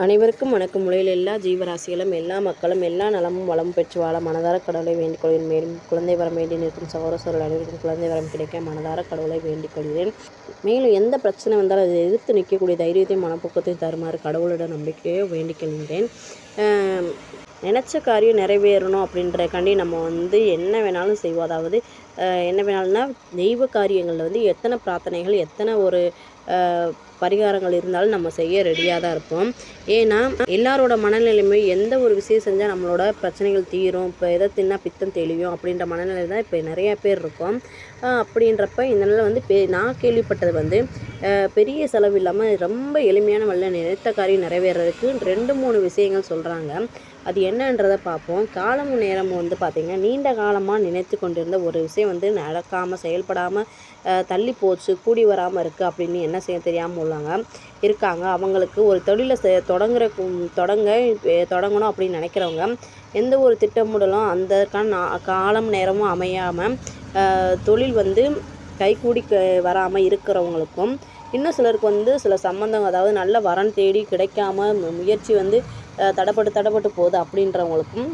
அனைவருக்கும் வணக்கம். முறையில் எல்லா ஜீவராசிகளும் எல்லா மக்களும் எல்லா நலமும் வளமும் பெற்று வாழ மனதார கடவுளை வேண்டிக் கொள்கிறேன் மேலும் குழந்தை வரம் வேண்டி நிற்கும் சகோதரர்கள் அனைவருக்கும் குழந்தை வரம் கிடைக்க மனதார கடவுளை வேண்டிக் கொள்கிறேன் மேலும் எந்த பிரச்சனை வந்தாலும் அதை எதிர்த்து நிற்கக்கூடிய தைரியத்தையும் மனப்போக்கத்தையும் தருமாறு கடவுளோட நம்பிக்கையோ வேண்டிக் கொள்கிறேன் நினச்ச காரியம் நிறைவேறணும் அப்படின்றக்காண்டி நம்ம வந்து என்ன வேணாலும் செய்வோம். அதாவது என்ன வேணாலும்னா தெய்வ காரியங்களில் வந்து எத்தனை பிரார்த்தனைகள் எத்தனை ஒரு பரிகாரங்கள் இருந்தாலும் நம்ம செய்ய ரெடியாக தான் இருப்போம். ஏன்னா எல்லாரோட மனநிலைமை எந்த ஒரு விஷயம் செஞ்சால் நம்மளோட பிரச்சனைகள் தீரும் இப்போ எதை தின்னா பித்தம் தெளியும் அப்படின்ற மனநிலை தான் இப்போ நிறைய பேர் இருக்கோம். அப்படின்றப்ப இந்த நிலை வந்து பெ நான் கேள்விப்பட்டது வந்து பெரிய செலவு இல்லாமல் ரொம்ப எளிமையான வழியில் நினைத்த காரியம் நிறைவேறதுக்கு ரெண்டு மூணு விஷயங்கள் சொல்கிறாங்க அது என்னன்றதை பார்ப்போம். காலமும் நேரமும் வந்து பார்த்திங்கன்னா நீண்ட காலமாக நினைத்து கொண்டிருந்த ஒரு விஷயம் வந்து நடக்காமல் செயல்படாமல் தள்ளி போச்சு கூடி வராமல் இருக்குது அப்படின்னு என்ன செய்ய தெரியாமல் உள்ளாங்க இருக்காங்க. அவங்களுக்கு ஒரு தொழிலை தொடங்குற தொடங்க தொடங்கணும் அப்படின்னு நினைக்கிறவங்க எந்த ஒரு திட்டமிடலும் அந்தக்கான நா- காலம் நேரமும் அமையாமல் தொழில் வந்து கைகூடி வராமல் இருக்கிறவங்களுக்கும் இன்னும் சிலருக்கு வந்து சில சம்மந்தம் அதாவது நல்ல வரன் தேடி கிடைக்காம முயற்சி வந்து தடப்பட்டு தடப்பட்டு போகுது அப்படின்றவங்களுக்கும்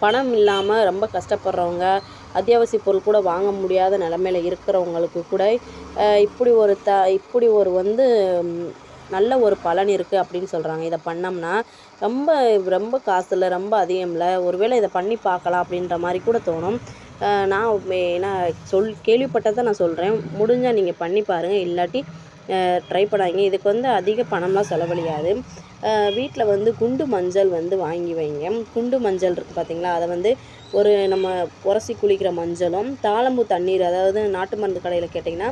பணம் இல்லாமல் ரொம்ப கஷ்டப்படுறவங்க அத்தியாவசிய பொருள் கூட வாங்க முடியாத நிலமையில இருக்கிறவங்களுக்கு கூட இப்படி ஒரு த இப்படி ஒரு வந்து நல்ல ஒரு பலன் இருக்குது அப்படின்னு சொல்கிறாங்க இதை பண்ணோம்னா ரொம்ப ரொம்ப காசு இல்லை ரொம்ப அதிகம் இல்லை ஒருவேளை இதை பண்ணி பார்க்கலாம் அப்படின்ற மாதிரி கூட தோணும். நான் மே- சொல் கேள்விப்பட்டதை நான் சொல்கிறேன் முடிஞ்சால் நீங்கள் பண்ணி பாருங்கள் இல்லாட்டி ட்ரை பண்ணாதீங்க. இதுக்கு வந்து அதிக பணம்லாம் செலவழியாது. வீட்டில் வந்து குண்டு மஞ்சள் வந்து வாங்கி வைங்க. குண்டு மஞ்சள் இருக்குது பார்த்தீங்களா அதை வந்து ஒரு நம்ம உரசி குளிக்கிற மஞ்சளும் தாளம்பூ தண்ணீர் அதாவது நாட்டு மருந்து கடையில் கேட்டிங்கன்னா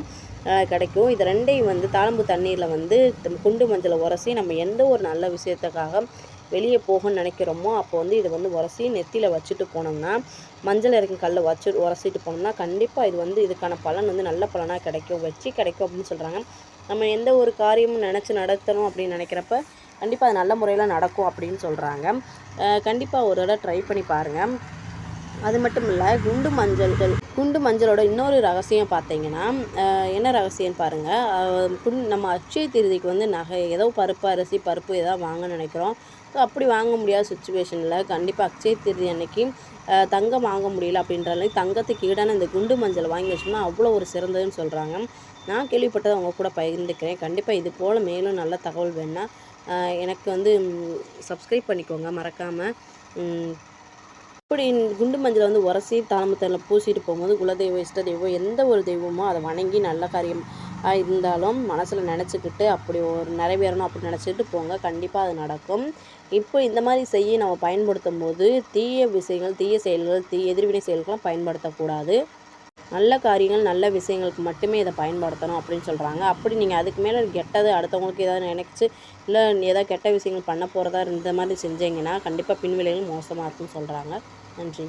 கிடைக்கும். இது ரெண்டையும் வந்து தாளம்பூ தண்ணீரில் வந்து குண்டு மஞ்சளை உரசி நம்ம எந்த ஒரு நல்ல விஷயத்துக்காக வெளியே போகணும்னு நினைக்கிறோமோ அப்போ வந்து இதை வந்து உரசி நெத்தியில் வச்சுட்டு போனோம்னா மஞ்சள் இறக்கும் கல்லை வச்சு உரசிட்டு போனோம்னா கண்டிப்பாக இது வந்து இதுக்கான பலன் வந்து நல்ல பலனாக கிடைக்கும். வச்சு கிடைக்கும் அப்படின்னு சொல்கிறாங்க நம்ம எந்த ஒரு காரியமும் நினச்சி நடத்தணும் அப்படின்னு நினைக்கிறப்ப கண்டிப்பாக அது நல்ல முறையில் நடக்கும் அப்படின்னு சொல்கிறாங்க கண்டிப்பாக ஒரு தடவை ட்ரை பண்ணி பாருங்கள் அது மட்டும் இல்லை குண்டு மஞ்சள்கள் குண்டு மஞ்சளோட இன்னொரு ரகசியம் பார்த்தீங்கன்னா என்ன ரகசியம்னு பாருங்கள் குண் நம்ம அட்சய திருதிக்கு வந்து நகை ஏதோ பருப்பு அரிசி பருப்பு ஏதாவது வாங்க நினைக்கிறோம். ஸோ அப்படி வாங்க முடியாத சுச்சுவேஷனில் கண்டிப்பாக அட்சய திருதி அன்னைக்கு தங்கம் வாங்க முடியல அப்படின்றாலே தங்கத்துக்கு ஈடான இந்த குண்டு மஞ்சள் வாங்கி வச்சோம்னா அவ்வளோ ஒரு சிறந்ததுன்னு சொல்கிறாங்க நான் கேள்விப்பட்டதை அவங்க கூட பகிர்ந்துக்கிறேன். கண்டிப்பாக இது போல் மேலும் நல்ல தகவல் வேணுன்னா எனக்கு வந்து சப்ஸ்கிரைப் பண்ணிக்கோங்க மறக்காமல் இப்படி குண்டு மஞ்சளை வந்து உரசி தாளமத்தில் பூசிட்டு போகும்போது குலதெய்வம் இஷ்ட தெய்வம் எந்த ஒரு தெய்வமோ அதை வணங்கி நல்ல காரியம் இருந்தாலும் மனசில் நினச்சிக்கிட்டு அப்படி ஒரு நிறைவேறணும் அப்படி நினச்சிட்டு போங்க. கண்டிப்பாக அது நடக்கும். இப்போ இந்த மாதிரி செய்ய நம்ம பயன்படுத்தும் போது தீய விஷயங்கள் தீய செயல்கள் தீ எதிர்வினை செயல்கள்லாம் பயன்படுத்தக்கூடாது. நல்ல காரியங்கள் நல்ல விஷயங்களுக்கு மட்டுமே இதை பயன்படுத்தணும் அப்படின்னு சொல்கிறாங்க அப்படி நீங்கள் அதுக்கு மேலே கெட்டது அடுத்தவங்களுக்கு ஏதாவது நினைச்சு இல்லை ஏதாவது கெட்ட விஷயங்கள் பண்ண போகிறதா இந்த மாதிரி செஞ்சீங்கன்னா கண்டிப்பாக பின்விளைவுகள் மோசமாக இருக்குன்னு சொல்கிறாங்க நன்றி.